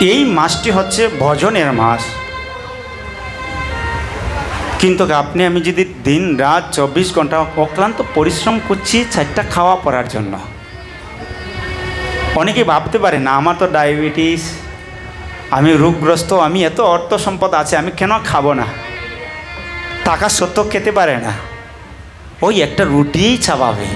এই মাসটি হচ্ছে ভজনের মাস। কিন্তু আপনি, আমি যদি দিন রাত চব্বিশ ঘণ্টা অক্লান্ত পরিশ্রম করছি চারটা খাওয়া পড়ার জন্য। অনেকে ভাবতে পারে, না, আমার তো ডায়াবেটিস, আমি রোগগ্রস্ত, আমি এত অর্থ সম্পদ আছে, আমি কেন খাব না? টাকা সত্ত্বেও খেতে পারে না। ওই একটা রুটিই ছাপাবে।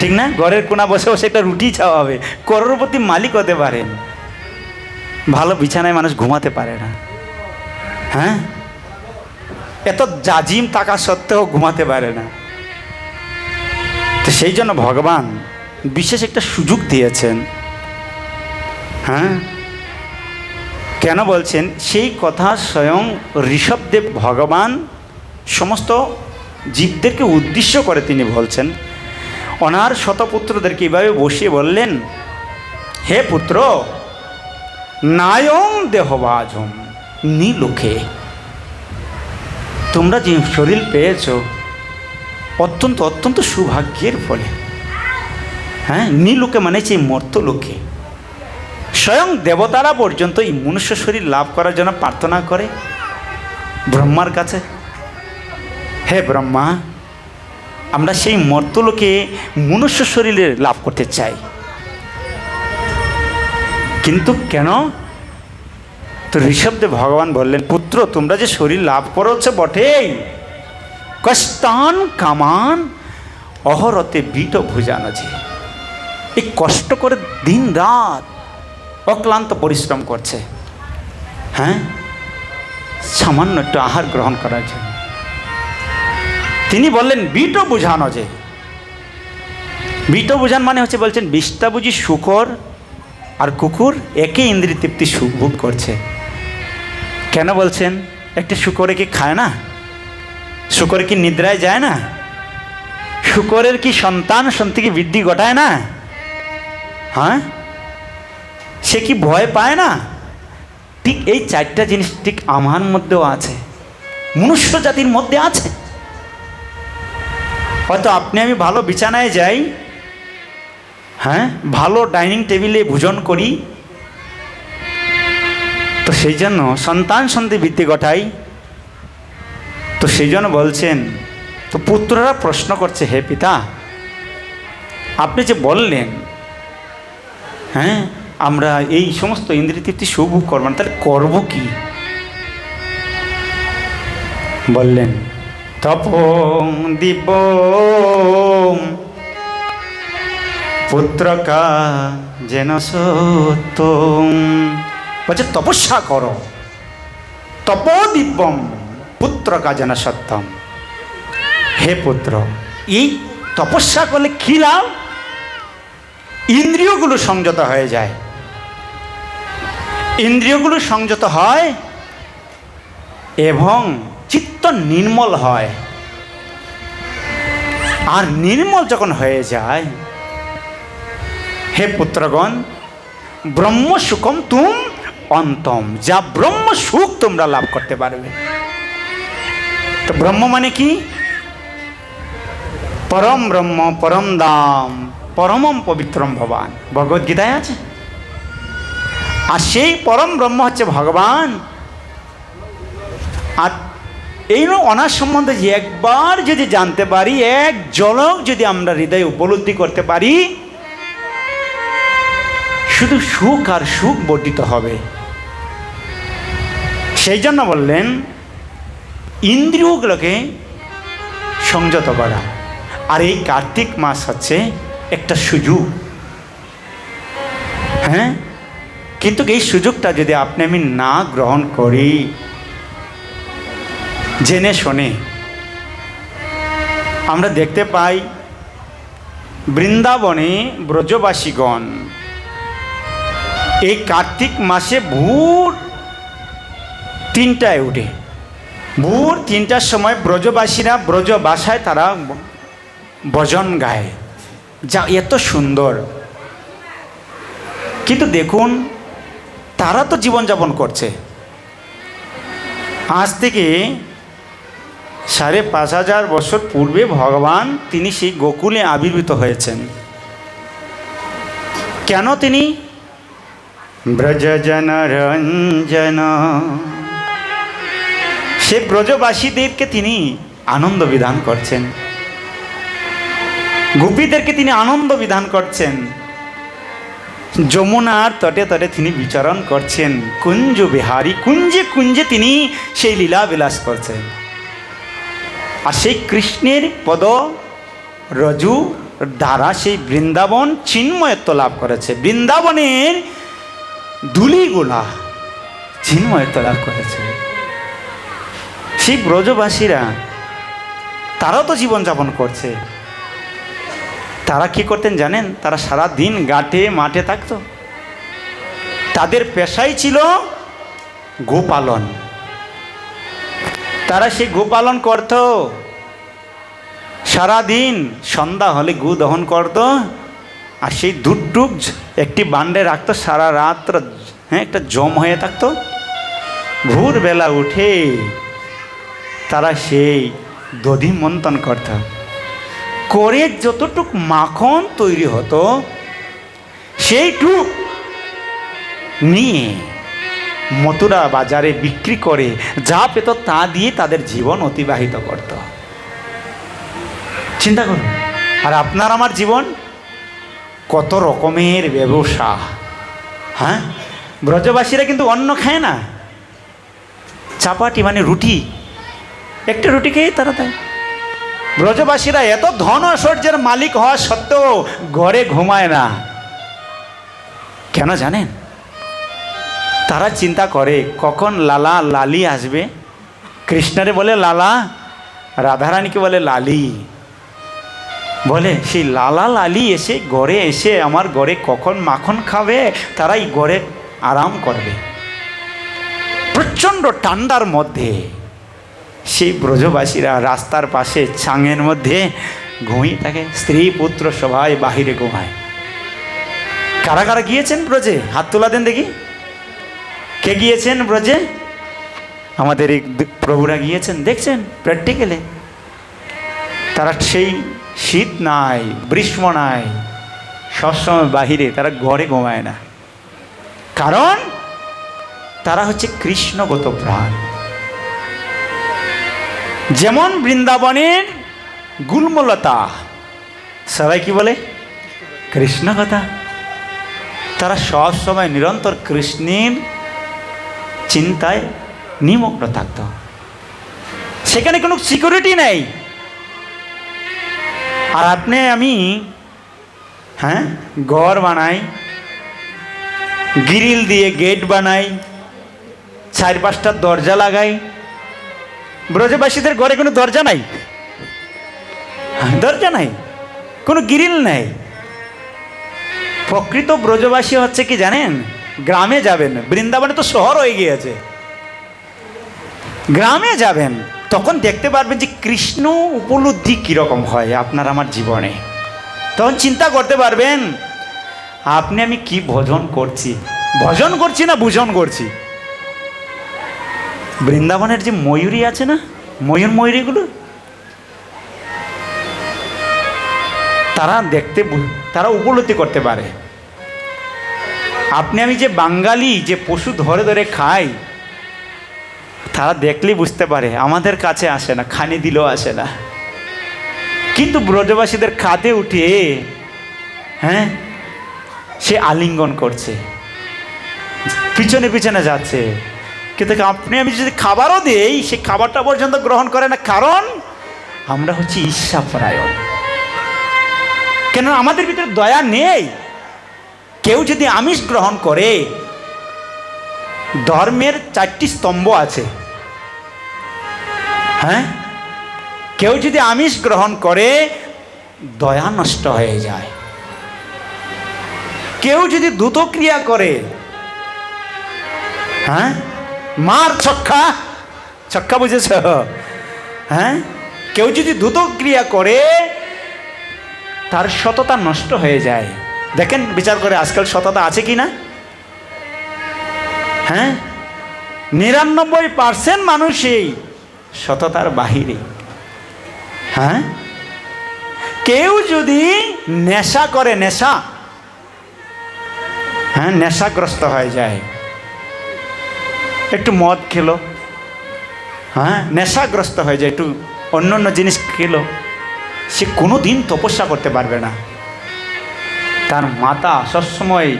ঠিক না? ঘরের কোনা বসে বসে একটা রুটি ছাপাবে। করোরপতি মালিক হতে পারেন। ভালো বিছানায় মানুষ ঘুমাতে পারে না। হ্যাঁ? এত জাজিম টাকা সত্ত্বেও ঘুমাতে পারে না। তো সেই জন্য ভগবান বিশেষ একটা সুযোগ দিয়েছেন। হ্যাঁ? কেন বলছেন? সেই কথা স্বয়ং ঋষভদেব ভগবান সমস্ত জীবদেরকে উদ্দেশ্য করে তিনি বলছেন। ওনার শতপুত্রদেরকে এইভাবে বসিয়ে বললেন, হে পুত্র নায়ং দেহবাজম, নীলোকে। তোমরা যে শরীর পেয়েছ, অত্যন্ত অত্যন্ত সৌভাগ্যের ফলে। হ্যাঁ নীলোকে মানে যে মর্তলোকে। স্বয়ং দেবতারা পর্যন্ত এই মনুষ্য শরীর লাভ করার জন্য প্রার্থনা করে। ব্রহ্মার কাছে, হে ব্রহ্মা, আমরা সেই মর্তলোকে মনুষ্য শরীরে লাভ করতে চাই। কিন্তু কেন? তো ঋষভদেব ভগবান বললেন, পুত্র, তোমরা যে শরীর লাভ করছে বটেই। কষ্টান কামান অহরতে বিট ভুজানো যে এই কষ্ট করে দিন রাত অক্লান্ত পরিশ্রম করছে। হ্যাঁ? সামান্য একটু আহার গ্রহণ করার জন্য। তিনি বললেন বিটও বুঝানো যে বিটও বুঝান মানে হচ্ছে, বলছেন বিষটা বুঝি শুকর আর কুকুর একই ইন্দ্রিয় তৃপ্তি সুখ ভোগ করছে। কেন বলছেন, একটা শুকরে কি খায় না? শুকর কি নিদ্রায় যায় না? শুকরের কি সন্তান সন্তানকে বৃদ্ধি ঘটায় না? হ্যাঁ? সে কি ভয় পায় না? ঠিক এই চারটা জিনিস ঠিক আমার মধ্যেও আছে। মনুষ্য জাতির মধ্যে আছে। হয়তো আপনি আমি ভালো বিছানায় যাই হ্যাঁ? ভালো ডাইনিং টেবিলে ভোজন করি। তো সেই জন্য সন্তান সন্ধি বৃদ্ধি ঘটাই তো সেই জন্য বলছেন, তো পুত্ররা প্রশ্ন করছে, হে পিতা, আপনি যে বললেন হ্যাঁ আমরা এই সমস্ত ইন্দ্রিয় তৃপ্তি সুভোগ করব না, তাহলে করব কি? বললেন, তপ দিব পুত্রকা যেন সত্যম। বলছে, তপস্যা করো। তপ দিব্যম, পুত্রকা যেন সত্যম। হে পুত্র, এই তপস্যা করলে কী লাভ? ইন্দ্রিয়গুলো সংযত হয়ে যায়। ইন্দ্রিয়গুলো সংযত হয় এবং চিত্ত নির্মল হয়। আর নির্মল যখন হয়ে যায় পুত্রগণ ব্রহ্ম সুখম তুম অন্তম। যা ব্রহ্ম সুখ তোমরা লাভ করতে পারবে। তো ব্রহ্ম মানে কি? পরম ব্রহ্ম, পরম দাম, পরমম পবিত্রম ভগবান। ভগবদ্গীতায় আছে? আর সেই পরম ব্রহ্ম হচ্ছে ভগবান। আর এই অনার সম্বন্ধে যে একবার যদি জানতে পারি, এক জলক যদি আমরা হৃদয়ে উপলব্ধি করতে পারি শুধু সুখ আর সুখ বর্ধিত হবে। সেই জন্য বললেন, ইন্দ্রিয়গুলোকে সংযত করা। আর এই কার্তিক মাস হচ্ছে একটা সুযোগ। হ্যাঁ? কিন্তু এই সুযোগটা যদি আপনি আমি না গ্রহণ করি, জেনে শোনে আমরা দেখতে পাই বৃন্দাবনে ব্রজবাসীগণ এই কার্তিক মাসে ভোর তিনটায় উঠে। ভোর তিনটার সময় ব্রজবাসীরা ব্রজ বাসায় তারা ভজন গায়। যা এত সুন্দর। কিন্তু দেখুন, তারা তো জীবনযাপন করছে। আজ থেকে সাড়ে পাঁচ হাজার বছর পূর্বে ভগবান তিনি সেই গোকুলে আবির্ভূত হয়েছেন। কেন তিনি? ব্রজজন রঞ্জন সে ব্রজবাসীদেরকে তিনি আনন্দ বিধান করছেন। গোপীদেরকে তিনি আনন্দ বিধান করছেন। যমুনার তটে তটে তিনি বিচরণ করছেন। কুঞ্জ বিহারী, কুঞ্জে কুঞ্জে তিনি সেই লীলা বিলাস করছেন। আর সেই কৃষ্ণের পদ রজু দ্বারা সেই বৃন্দাবন চিন্ময়ত্ব লাভ করেছে। বৃন্দাবনের ধুলিগুলা চিন্ময়ত্ব লাভ করেছে। সেই ব্রজবাসীরা, তারাও তো জীবনযাপন করছে। তারা কি করতেন জানেন? তারা সারা দিন গাটে মাঠে থাকতো। তাদের পেশাই ছিল গোপালন। তারা সেই গোপালন করত। সারাদিন সন্ধ্যা হলে গু দহন করত। আর সেই দুধটুক একটি বান্ডে রাখতো, সারা রাত হ্যাঁ একটা জম হয়ে থাকতো। ভোরবেলা উঠে তারা সেই দধি মন্থন করত। করে যতটুক মাখন তৈরি হতো, সেইটুক নিয়ে মথুরা বাজারে বিক্রি করে যা পেত তা দিয়ে তাদের জীবন অতিবাহিত করত। চিন্তা করুন, আর আপনার আমার জীবন? কত রকমের ব্যবসা। হ্যাঁ? ব্রজবাসীরা কিন্তু অন্ন খায় না। চাপাটি মানে রুটি। একটা রুটি খেয়ে তারা দেয়। ব্রজবাসীরা এত ধন ঐশ্বর্যের মালিক হওয়া সত্ত্বেও ঘরে ঘুমায় না। কেন জানেন? তারা চিন্তা করে, কখন লালা লালি আসবে? কৃষ্ণরে বলে, লালা, রাধারানীকে বলে, লালি বলে, সেই লালা লালি এসে গড়ে এসে আমার গড়ে কখন মাখন খাবে? তারাই গড়ে আরাম করবে। প্রচণ্ড ঠান্ডার মধ্যে সেই ব্রজবাসীরা রাস্তার পাশে ছাঙের মধ্যে ঘুমিয়ে থাকে। স্ত্রী পুত্র সবাই বাহিরে ঘুমায়। কারা কারা গিয়েছেন ব্রজে? হাত তোলা দেন দেখি। কে গিয়েছেন ব্রজে? আমাদের এই প্রভুরা গিয়েছেন, দেখছেন প্র্যাকটিক্যালে তারা সেই শীত নাই, গ্রীষ্ম নাই, সবসময় বাহিরে তারা ঘরে ঘুমায় না। কারণ তারা হচ্ছে কৃষ্ণগত প্রাণ। যেমন বৃন্দাবনের গুলমলতা, সবাই কি বলে? কৃষ্ণ কথা তারা সব সময় নিরন্তর কৃষ্ণের চিন্তায় নিমগ্ন থাকত। সেখানে কোনো সিকিউরিটি নেই। আর আপনি আমি হ্যাঁ ঘর বানাই, গ্রিল দিয়ে গেট বানাই, চার পাঁচটা দরজা লাগাই। ব্রজবাসীদের ঘরে কোনো দরজা নাই? দরজা নাই, কোনো গ্রিল নাই। প্রকৃত ব্রজবাসী হচ্ছে কি জানেন? গ্রামে যাবেন, বৃন্দাবনে তো শহর হয়ে গিয়েছে। গ্রামে যাবেন তখন দেখতে পারবেন যে কৃষ্ণ উপলব্ধি কীরকম হয় আপনার আমার জীবনে। তখন চিন্তা করতে পারবেন, আপনি আমি কি ভজন করছি? ভজন করছি না ভূষণ করছি? বৃন্দাবনের যে ময়ূরী আছে না, ময়ূর ময়ূরীগুলো? তারা দেখতে তারা উপলব্ধি করতে পারে। আপনি আমি যে বাঙালি, যে পশু ধরে ধরে খাই তারা দেখলেই বুঝতে পারে, আমাদের কাছে আসে না, খানি দিলেও আসে না। কিন্তু ব্রজবাসীদের খাতে উঠে হ্যাঁ সে আলিঙ্গন করছে। পিছনে পিছনে যাচ্ছে। কিন্তু আপনি, আমি যদি খাবারও দিই, সে খাবারটা পর্যন্ত গ্রহণ করে না। কারণ, আমরা হচ্ছে ঈর্ষাপরায়ণ। কেন আমাদের ভিতরে দয়া নেই। কেউ যদি আমিষ গ্রহণ করে, ধর্মের চারটি স্তম্ভ আছে। হ্যাঁ? কেউ যদি আমিষ গ্রহণ করে, দয়া নষ্ট হয়ে যায়। কেউ যদি দ্রুত ক্রিয়া করে হ্যাঁ? মার ছক্কা ছক্কা বুঝেছ? হ্যাঁ? কেউ যদি দ্রুত ক্রিয়া করে, তার সততা নষ্ট হয়ে যায়। দেখেন, বিচার করে আজকাল সততা আছে কি না? হ্যাঁ? নিরানব্বই পার্সেন্ট মানুষই সততার বাহিরে। হ্যাঁ? কেউ যদি নেশা করে নেশা হ্যাঁ নেশাগ্রস্ত হয়ে যায়, একটু মদ খেলো হ্যাঁ নেশাগ্রস্ত হয়ে যায়, একটু অন্য অন্য জিনিস খেলো, সে কোনো দিন তপস্যা করতে পারবে না। তার মাতা সবসময়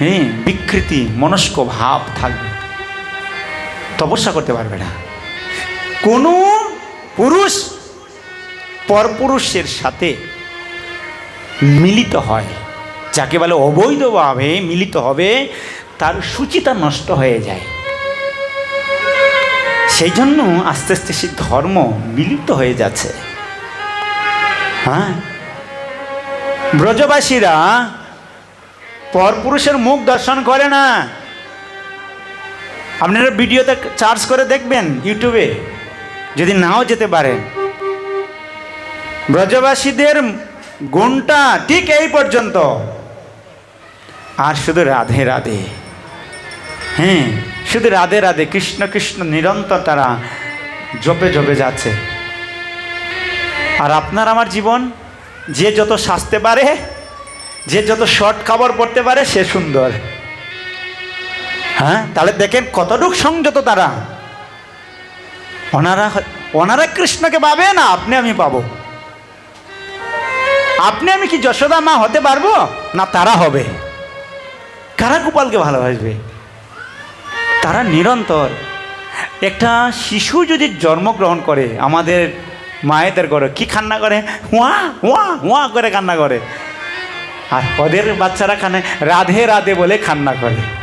হ্যাঁ বিকৃতি, মনস্ক ভাব থাকবে। তপস্যা করতে পারবে না। কোনো পুরুষ পরপুরুষের সাথে মিলিত হয়। যাকে বলে অবৈধভাবে মিলিত হবে, তার সূচিতা নষ্ট হয়ে যায়। সেই জন্য আস্তে আস্তে সেই ধর্ম মিলিত হয়ে যাচ্ছে। হ্যাঁ? ব্রজবাসীরা পরপুরুষের মুখ দর্শন করে না। আপনারা ভিডিওতে চার্জ করে দেখবেন ইউটিউবে। যদি নাও যেতে পারেন ব্রজবাসীদের গুণটা ঠিক এই পর্যন্ত। আর শুধু রাধে রাধে। হ্যাঁ শুধু রাধে রাধে, কৃষ্ণ কৃষ্ণ, নিরন্তর তারা জপে জপে যাচ্ছে। আর আপনার আমার জীবন, যে যত সাজতে পারে, যে যত শর্ট খাবার পড়তে পারে, সে সুন্দর। হ্যাঁ তাহলে দেখেন কতটুক সংযত তারা। ওনারা ওনারা কৃষ্ণকে পাবে না? আপনি আমি পাবো। আপনি আমি কি যশোদা মা হতে পারব? না, তারা হবে। কারা গোপালকে ভালোবাসবে? তারা নিরন্তর। একটা শিশু যদি জন্মগ্রহণ করে, আমাদের মায়েদের করে কি কান্না করে? হুয়া হুয়া হুয়া করে কান্না করে। আর ওদের বাচ্চারা খানে রাধে রাধে বলে কান্না করে।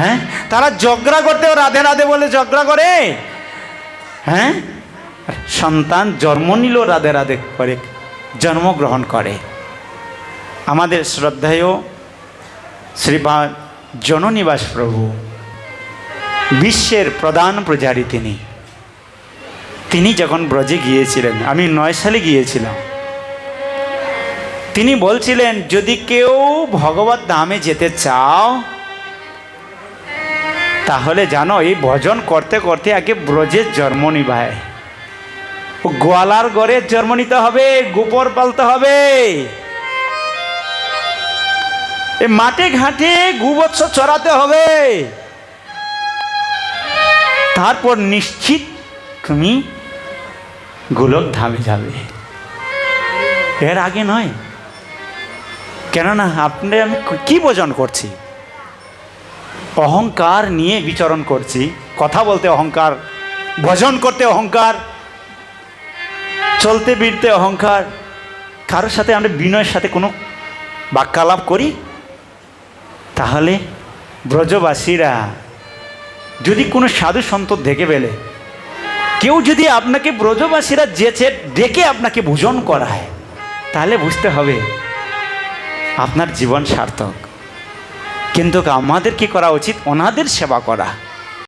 হ্যাঁ? তারা ঝগড়া করতেও রাধে রাধে বলে ঝগড়া করে। হ্যাঁ? সন্তান জন্ম নিল রাধে রাধে করে জন্মগ্রহণ করে। আমাদের শ্রদ্ধেয় শ্রীপাদ জননিবাস প্রভু, বিশ্বের প্রধান প্রজারী তিনি। তিনি যখন ব্রজে গিয়েছিলেন, আমি নয় সালে গিয়েছিলাম। তিনি বলছিলেন, যদি কেউ ভগবত ধামে যেতে চাও তাহলে জানো, এই ভজন করতে করতে আগে ব্রজের জন্ম নিবায়। গোয়ালার গড়ে জন্ম নিতে হবে, গোবর পালতে হবে। এ মাঠে ঘাটে গুবৎস চড়াতে হবে। তারপর নিশ্চিত তুমি গোলক ধামে যাবে। এর আগে নয়। কেননা, আপনি আমি কি ভোজন করছি? অহংকার নিয়ে বিচরণ করছি। কথা বলতে অহংকার, ভজন করতে অহংকার, চলতে বিড়তে অহংকার। কারোর সাথে আমরা বিনয়ের সাথে কোনো বাক্যালাপ করি? তাহলে ব্রজবাসীরা, যদি কোনো সাধু সন্ত দেখে ফেলে, কেউ যদি আপনাকে ব্রজবাসীরা যেচে ডেকে আপনাকে ভোজন করায়, তাহলে বুঝতে হবে আপনার জীবন সার্থক। কিন্তু আমাদের কি করা উচিত? ওনাদের সেবা করা।